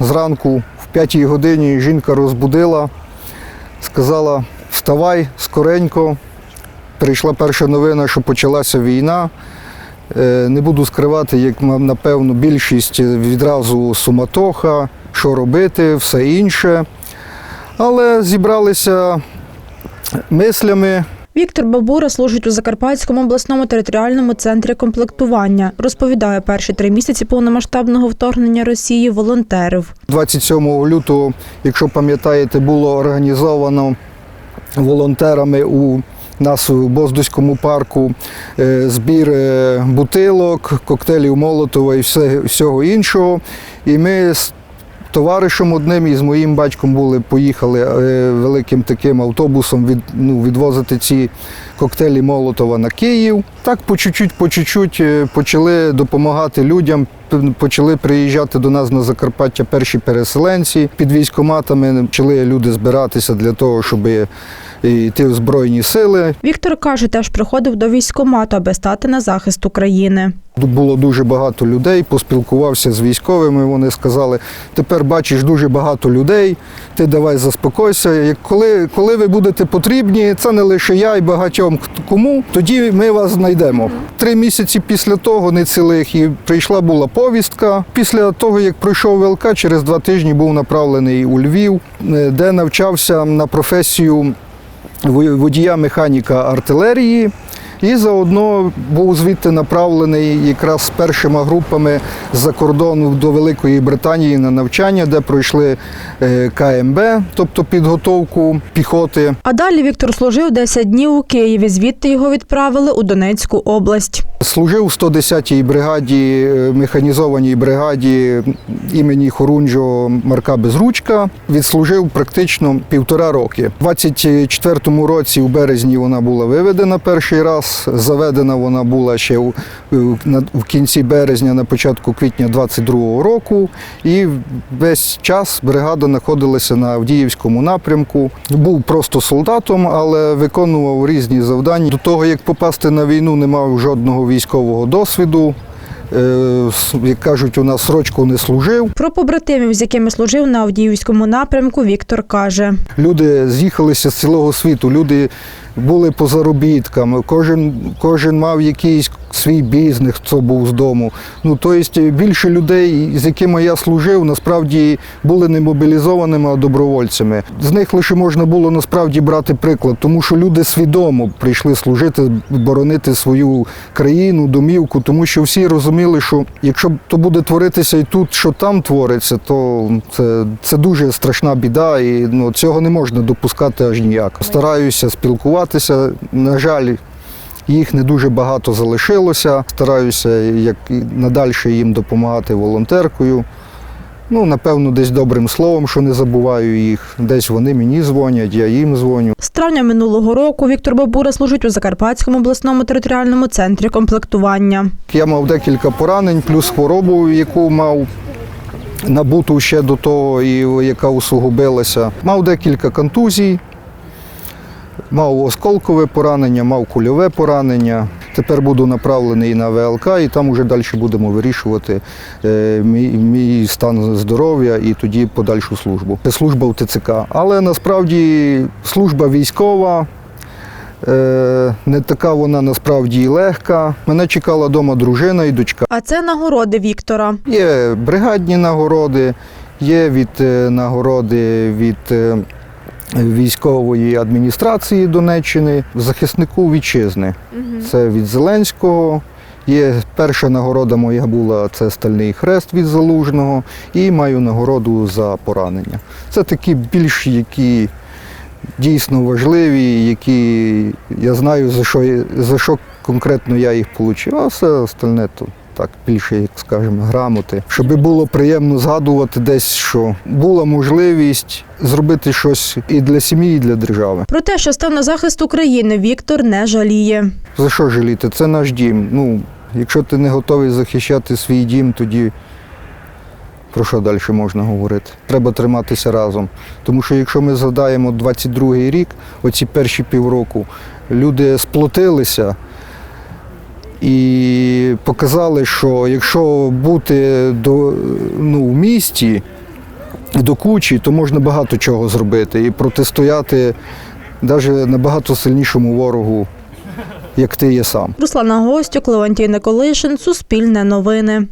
зранку, в п'ятій годині жінка розбудила, сказала: вставай скоренько. Прийшла перша новина, що почалася війна. Е, Не буду скривати, як напевно більшість відразу суматоха, що робити, все інше. Але зібралися мислями, Віктор Бабура служить у Закарпатському обласному територіальному центрі комплектування. Розповідає, перші три місяці повномасштабного вторгнення Росії волонтерив. 27 лютого, якщо пам'ятаєте, було організовано волонтерами у нас у Боздуському парку е, збір е, бутилок, коктейлів Молотова і всього іншого. І ми товаришем одним і з моїм батьком були, поїхали е, великим таким автобусом від, ну, відвозити ці коктейлі Молотова на Київ. Так по чуть-чуть, по чуть-чуть е, почали допомагати людям. Почали приїжджати до нас на Закарпаття перші переселенці. Під військоматами почали люди збиратися для того, щоб йти в Збройні сили. Віктор каже, теж приходив до військкомату, аби стати на захист України. Тут було дуже багато людей, поспілкувався з військовими. Вони сказали: тепер бачиш дуже багато людей, ти давай заспокойся. Коли, коли ви будете потрібні, це не лише я і багатьом кому, тоді ми вас знайдемо. Три місяці після того, не цілих, і прийшла була повістка. Після того, як пройшов ВЛК, через два тижні був направлений у Львів, е, де навчався на професію водія механіка артилерії. І заодно був звідти направлений якраз з першими групами з-за кордону до Великої Британії на навчання, де пройшли е, КМБ, тобто підготовку піхоти. А далі Віктор служив 10 днів у Києві. Звідти його відправили у Донецьку область. Служив в 110-й бригаді, е, механізованій бригаді імені Хорунжого Марка Безручка. Відслужив практично півтора роки. У 24-му році, у березні, вона була виведена перший раз. Заведена вона була ще в кінці березня, на початку квітня 22-го року. І весь час бригада знаходилася на Авдіївському напрямку. Був просто солдатом, але виконував різні завдання. До того, як попасти на війну, не мав жодного військового досвіду. Е, Як кажуть, у нас срочку не служив. Про побратимів, з якими служив на Авдіївському напрямку, Віктор каже. Люди з'їхалися з цілого світу, люди були по заробіткам, кожен, кожен мав якийсь свій бізнес, хто був з дому. Ну, тобто більше людей, з якими я служив, насправді були не мобілізованими, а добровольцями. З них лише можна було насправді брати приклад, тому що люди свідомо прийшли служити, боронити свою країну, домівку, тому що всі розуміли, що якщо то буде творитися і тут, що там твориться, то це, це дуже страшна біда, і ну, цього не можна допускати аж ніяк. Стараюся спілкуватися. На жаль, їх не дуже багато залишилося. Стараюся як надальше їм допомагати волонтеркою. Ну, напевно, десь добрим словом, що не забуваю їх. Десь вони мені дзвонять, я їм дзвоню. З травня минулого року Віктор Бабура служить у Закарпатському обласному територіальному центрі комплектування. Я мав декілька поранень, плюс хворобу, яку мав набуту ще до того, і яка усугубилася. Мав декілька контузій, мав осколкове поранення, мав кульове поранення. Тепер буду направлений на ВЛК, і там уже далі будемо вирішувати е, мій, мій стан здоров'я і тоді подальшу службу. Це служба в ТЦК. Але насправді служба військова. Е, Не така вона насправді і легка. Мене чекала вдома дружина і дочка. А це нагороди Віктора. Є бригадні нагороди, є від е, нагороди від військової адміністрації Донеччини, захиснику вітчизни. Це від Зеленського. Є перша нагорода моя була це Стальний хрест від Залужного, і маю нагороду за поранення. Це такі більш які дійсно важливі, які я знаю, за що, за що конкретно я їх отримав, а все остальне то так більше, як скажемо, грамоти. Щоб було приємно згадувати десь, що була можливість зробити щось і для сім'ї, і для держави. Про те, що став на захист України, Віктор не жаліє. За що жаліти? Це наш дім. Ну, якщо ти не готовий захищати свій дім, тоді про що далі можна говорити? Треба триматися разом. Тому що якщо ми згадаємо 22-й рік, оці перші півроку, люди сплотилися і показали, що якщо бути до, ну, в місті, до кучі, то можна багато чого зробити і протистояти навіть набагато сильнішому ворогу, як ти є сам. Руслана Гостюк, Левантій Николишин, Суспільне новини.